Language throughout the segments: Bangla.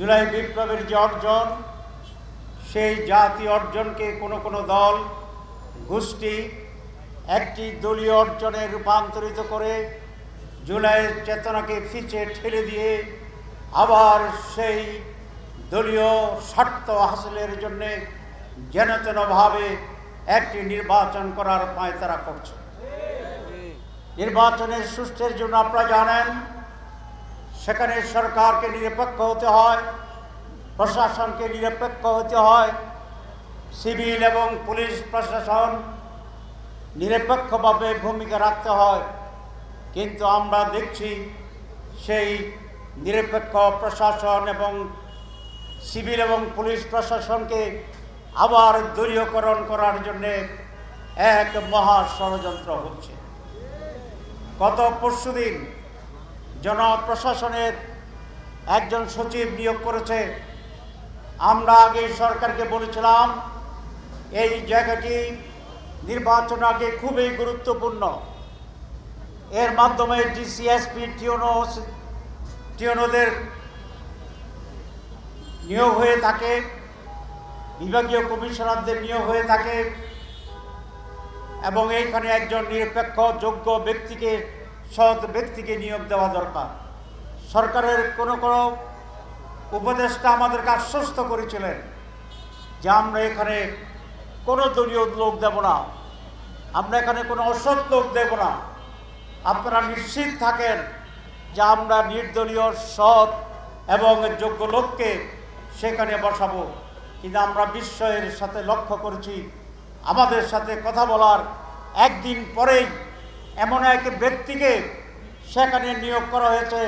জুলাই বিপ্লবের যে অর্জন, সেই জাতি অর্জনকে কোনো কোনো দল, গোষ্ঠী একটি দলীয় অর্জনে রূপান্তরিত করে জুলাইয়ের চেতনাকে ফিচে ঠেলে দিয়ে আবার সেই দলীয় স্বার্থ হাসিলের জন্যে যেন তেনভাবে একটি নির্বাচন করার পায় তারা করছে। নির্বাচনের সুষ্ঠের জন্য আপনারা জানেন সেখানে সরকারকে নিরপেক্ষ হতে হয়, প্রশাসনকে নিরপেক্ষ হতে হয়, সিভিল এবং পুলিশ প্রশাসন নিরপেক্ষভাবে ভূমিকা রাখতে হয়। কিন্তু আমরা দেখছি সেই নিরপেক্ষ প্রশাসন এবং সিভিল এবং পুলিশ প্রশাসনকে আবার দলীয়করণ করার জন্যে এক মহা ষড়যন্ত্র হচ্ছে। গত পরশুদিন জনপ্রশাসনের একজন সচিব নিয়োগ করেছে। আমরা আগে সরকারকে বলেছিলাম, এই জায়গাটি নির্বাচন আগে খুবই গুরুত্বপূর্ণ। এর মাধ্যমে ডিসিএসপি টিওনো টিওনোদের নিয়োগ হয়ে থাকে, বিভাগীয় কমিশনারদের নিয়োগ হয়ে থাকে, এবং এইখানে একজন নিরপেক্ষ, যোগ্য ব্যক্তিকে সৎ ব্যক্তিকে নিয়োগ দেওয়া দরকার। সরকারের কোনো কোনো উপদেষ্টা আমাদেরকে আশ্বস্ত করেছিলেন যে আমরা এখানে কোনো দলীয় লোক দেব না, আমরা এখানে কোনো অসৎ লোক দেব না। আপনারা নিশ্চিত থাকেন যে আমরা নির্দলীয়, সৎ এবং যোগ্য লোককে সেখানে বসাবো। কিন্তু আমরা বিস্ময়ের সাথে লক্ষ্য করেছি, আমাদের সাথে কথা বলার একদিন পরেই এমন এক ব্যক্তিকে সেখানে নিয়োগ করা হয়েছে,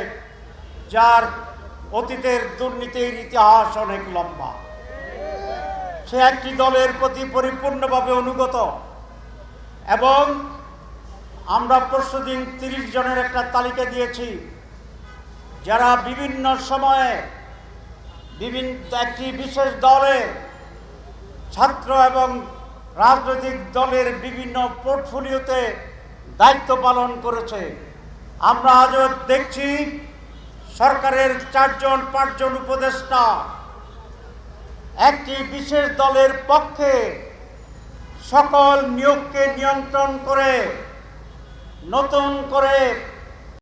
যার অতীতের দুর্নীতির ইতিহাস অনেক লম্বা। সে একটি দলের প্রতি পরিপূর্ণভাবে অনুগত এবং আমরা পরশুদিন তিরিশ জনের একটা তালিকা দিয়েছি, যারা বিভিন্ন সময়ে বিভিন্ন একটি বিশেষ দলে ছাত্র এবং রাজনৈতিক দলের বিভিন্ন পোর্টফোলিওতে দায়িত্ব পালন করেছে। আমরা আজও দেখছি সরকারের চারজন, পাঁচজন উপদেষ্টা একটি বিশেষ দলের পক্ষে সকল নিয়োগকে নিয়ন্ত্রণ করে, নতুন করে